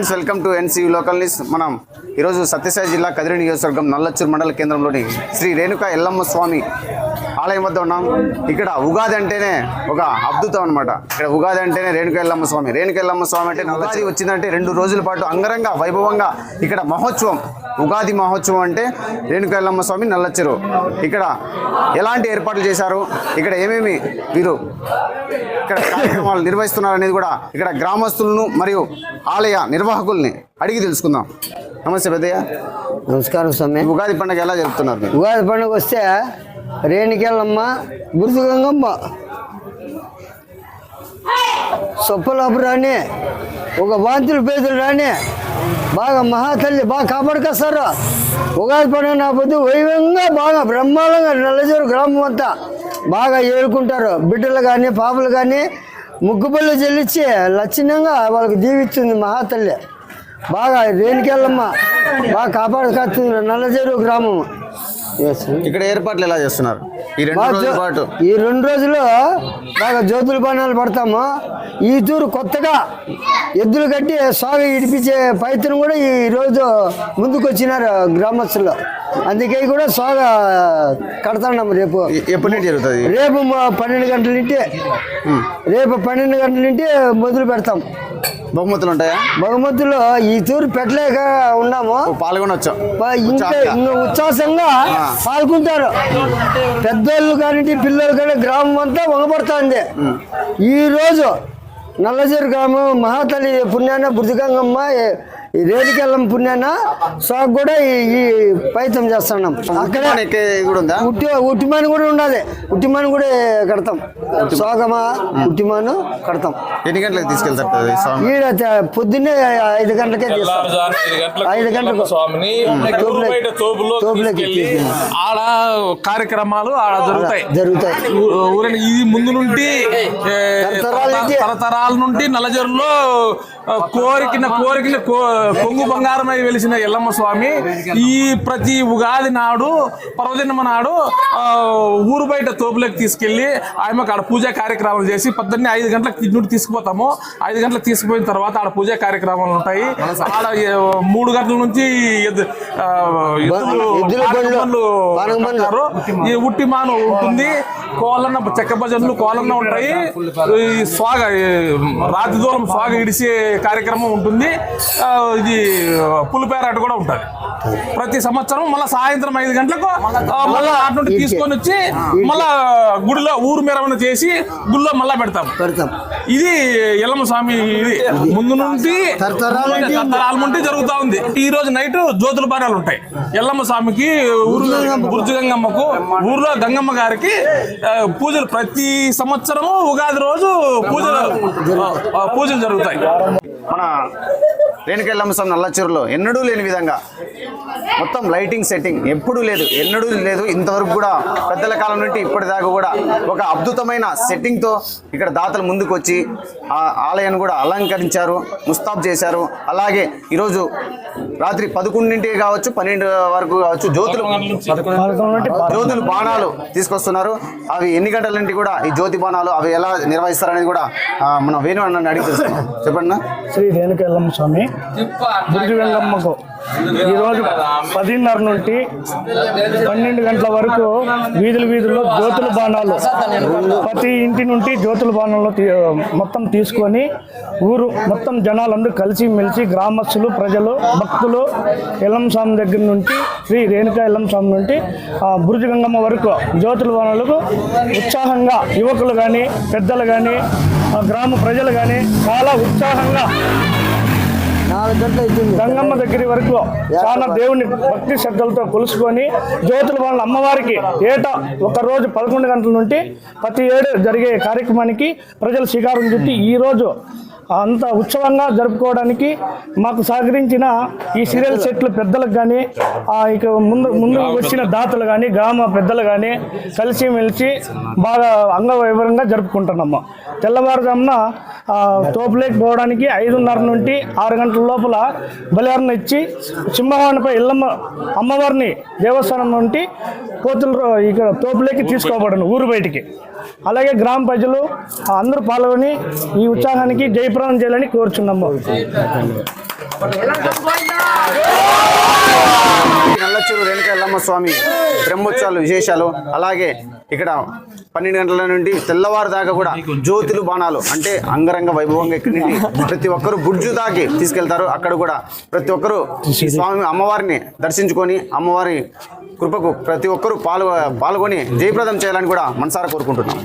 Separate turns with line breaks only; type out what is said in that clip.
Friends welcome to NC local news. మనం ఈరోజు సత్యసాయి జిల్లా కదిరి నియోజకవర్గం నల్లచ్చూరు మండల కేంద్రంలోని శ్రీ రేణుక ఎల్లమ్మ స్వామి ఆలయం వద్ద ఉన్నాం. ఇక్కడ ఉగాది అంటేనే ఒక అద్భుతం అనమాట ఇక్కడ ఉగాది అంటేనే రేణుక ఎల్లమ్మ స్వామి. రేణుక ఎల్లమ్మ స్వామి అంటే ఉగాది వచ్చిందంటే రెండు రోజుల పాటు అంగరంగ వైభవంగా ఇక్కడ మహోత్సవం ఉగాది మహోత్సవం అంటే రేణుక ఎల్లమ్మ స్వామి నల్లచ్చరు ఇక్కడ ఎలాంటి ఏర్పాట్లు చేశారు? ఇక్కడ ఏమేమి వీరు ఇక్కడ కార్యక్రమాలు నిర్వహిస్తున్నారు అనేది కూడా ఇక్కడ గ్రామస్తులను మరియు ఆలయ నిర్వాహకుల్ని అడిగి తెలుసుకుందాం. నమస్తే పెద్దయ్య.
నమస్కారం స్వామి.
ఉగాది పండుగ ఎలా జరుపుతున్నారు
ఉగాది పండుగ వస్తే రేణికెళ్ళమ్మ గురుతు గంగమ్మ. సొప్పలాపు రాని ఒక వాంతులు పేదలు రాని బాగా మహాతల్లి బాగా కాపాడుకొస్తారు? ఉగాది పండుగ నా పొద్దు వైభవంగా బాగా బ్రహ్మాండంగా నల్లజూరు గ్రామం అంతా బాగా ఏరుకుంటారు బిడ్డలు కానీ పాపలు కానీ ముగ్గుపల్లి చెల్లించి లక్షణంగా వాళ్ళకి దీవిస్తుంది మహాతల్లి. బాగా రేణికెళ్ళమ్మ బాగా కాపాడుకొస్తుంది నల్లజేరు గ్రామం.
ఇక్కడ ఏర్పాట్లు ఎలా చేస్తున్నారు? ఈ రెండు రోజుల పాటు.
ఈ రెండు రోజులు బాగా జ్యోతుల బాణాలు పడతాము. ఈ తూరు కొత్తగా ఎద్దులు కట్టి సాగు ఇడిపించే పైతను కూడా ఈ రోజు ముందుకు వచ్చినారు గ్రామస్తులు. అందుకే కూడా సాగ కడతాం రేపు.
ఎప్పటి నుండి జరుగుతుంది?
రేపు పన్నెండు గంటల నుండి రేపు పన్నెండు గంటల నుండి మొదలు పెడతాం.
బహుమతులు ఉంటాయా?
బహుమతులు ఈ తూరు పెట్టలేక ఉన్నాము.
పాల్గొనొచ్చు?
ఇంకా ఉత్సాహంగా? పాల్గొంటారు. పెద్దోళ్ళు కానీ పిల్లలు కానీ గ్రామం అంతా వంగపడుతుంది. ఈ రోజు నల్లజేరు గ్రామం మహాతల్లి పుణ్యాన బుద్ధగంగమ్మ ఈ రేణికెళ్ళం పుణ్యాన సాగు కూడా ఈ పైతం చేస్తున్నాం. అక్కడ ఉట్టి ఉట్టిమాను కూడా ఉండాలి. ఉట్టిమాను కూడా కడతాం. సోగమా ఉట్టిమాను కడతాం.
ఎన్ని గంటలకు తీసుకెళ్తారు
ఈడ పొద్దున్నే ఐదు గంటలకే
ఐదు గంటలకు. ఆడ కార్యక్రమాలు ఆడ జరుగుతాయి.
జరుగుతాయి.
ఊ- ఊరిని ఇది ముందు నుండి
తరతరాల
నుండి కోరికిన కోరికిన కో- కొంగు బంగారమై వెలిసిన ఎల్లమ్మ స్వామి ఈ ప్రతి ఉగాది నాడు పర్వదినమ నాడు ఊరు బయట తోపులోకి తీసుకెళ్ళి ఆయనకు ఆడ పూజా కార్యక్రమాలు చేసి పొద్దున్నే ఐదు గంటలకు నుండి తీసుకుపోతాము. ఐదు గంటలకు తీసుకుపోయిన తర్వాత ఆడ పూజా కార్యక్రమాలు ఉంటాయి. ఆడ మూడు గంటల నుంచి. ఈ ఉట్టి మాను ఉంటుంది. కోలన్న చెక్క భజనలు కోలన్న ఉంటాయి. ఈ స్వాగ రాతి దూరం స్వాగ ఇడిసే కార్యక్రమం ఉంటుంది. ఇది పులిపేరాట కూడా ఉంటుంది. ప్రతి సంవత్సరం మళ్ళీ సాయంత్రం ఐదు గంటలకు ఆ, మళ్ళా అటు నుండి తీసుకొని వచ్చి మళ్ళా గుడిలో ఊరు మెరవన చేసి గుడిలో మళ్ళా పెడతాం.
పెడతాం.
ఇది ఎల్లమ్మ స్వామి ఇది. ముందు నుండి
తరతరాల నుండి
జరుగుతా ఉంది. ఈ రోజు నైట్ జ్యోతుల బాణాలు ఉంటాయి. ఎల్లమ్మ స్వామికి ఊరు బుర్జు గంగమ్మకు ఊర్లో గంగమ్మ గారికి పూజలు ప్రతి సంవత్సరము ఉగాది రోజు పూజలు పూజలు జరుగుతాయి.
మన రేణుకెళ్ళమ్మ స్వామి నల్లచూరులో ఎన్నడూ లేని విధంగా మొత్తం లైటింగ్ సెట్టింగ్ ఎప్పుడూ లేదు ఎన్నడూ లేదు. ఇంతవరకు కూడా పెద్దల కాలం నుండి ఇప్పటిదాకా కూడా ఒక అద్భుతమైన సెట్టింగ్తో ఇక్కడ దాతలు ముందుకు వచ్చి ఆ ఆలయాన్ని కూడా అలంకరించారు ముస్తాబ్ చేశారు. అలాగే ఈరోజు రాత్రి పదకొండింటికి కావచ్చు పన్నెండు వరకు కావచ్చు జ్యోతులు జ్యోతులు బాణాలు తీసుకొస్తున్నారు. అవి ఎన్ని గంటల నుండి కూడా ఈ జ్యోతి బాణాలు అవి ఎలా నిర్వహిస్తారనేది కూడా మనం వేణు అన్న అడిగి చెప్పండి
శ్రీ రేణుకెళ్ళమ్మ స్వామి బుద్ధి ఈరోజు పదిన్నర నుండి పన్నెండు గంటల వరకు వీధుల వీధుల్లో జ్యోతుల బాణాలు ప్రతి ఇంటి నుండి జ్యోతుల బాణాలు తీ- మొత్తం తీసుకొని ఊరు మొత్తం జనాలందరూ కలిసి మెలిసి గ్రామస్తులు ప్రజలు భక్తులు ఎల్లం స్వామి దగ్గర నుండి శ్రీ రేణుకా ఎల్లం స్వామి నుండి ఆ, బురుజు గంగమ్మ వరకు జ్యోతుల బాణాలకు ఉత్సాహంగా యువకులు కానీ పెద్దలు కానీ గ్రామ ప్రజలు కానీ చాలా ఉత్సాహంగా గంగమ్మ దగ్గర వరకు చాలా దేవుని భక్తి శ్రద్ధలతో కొలుసుకొని జ్యోతుల వాళ్ళ అమ్మవారికి ఏటా ఒక రోజు పదకొండు గంటల నుండి ప్రతి ఏడు జరిగే కార్యక్రమానికి ప్రజలు శ్రీకారం చుట్టి ఈ రోజు అంత ఉత్సవంగా జరుపుకోవడానికి మాకు సహకరించిన ఈ సీరియల్ సెట్లు పెద్దలకు కానీ ఇక ముందు ముందు వచ్చిన దాతలు కానీ గ్రామ పెద్దలు కానీ కలిసి మెలిసి బాగా అంగవైభవంగా జరుపుకుంటున్నాము. తెల్లవారుజామున తోపులేకి పోవడానికి ఐదున్నర నుండి ఆరు గంటల లోపల బలిహారణ ఇచ్చి సింహవాణిపై ఇల్లమ్మ అమ్మవారిని దేవస్థానం నుండి కోతులు ఇక్కడ తోపులేకి తీసుకోబడను ఊరు బయటికి. అలాగే గ్రామ ప్రజలు అందరూ పాల్గొని ఈ ఉత్సాహానికి జయప్రదం చేయాలని కోరుచున్నాము.
నల్లచూరు రేణుకెళ్ళమ్మ స్వామి బ్రహ్మోత్సవాలు విశేషాలు అలాగే ఇక్కడ పన్నెండు గంటల నుండి తెల్లవారు దాకా కూడా జ్యోతులు బాణాలు అంటే అంగరంగ వైభవంగా ఇక్కడి నుండి ప్రతి ఒక్కరు బుడ్జు దాకి తీసుకెళ్తారు. అక్కడ కూడా ప్రతి ఒక్కరు స్వామి అమ్మవారిని దర్శించుకొని అమ్మవారి కృపకు ప్రతి ఒక్కరూ పాల్గొ పాల్గొని జయప్రదం చేయాలని కూడా మనసారా కోరుకుంటున్నాం.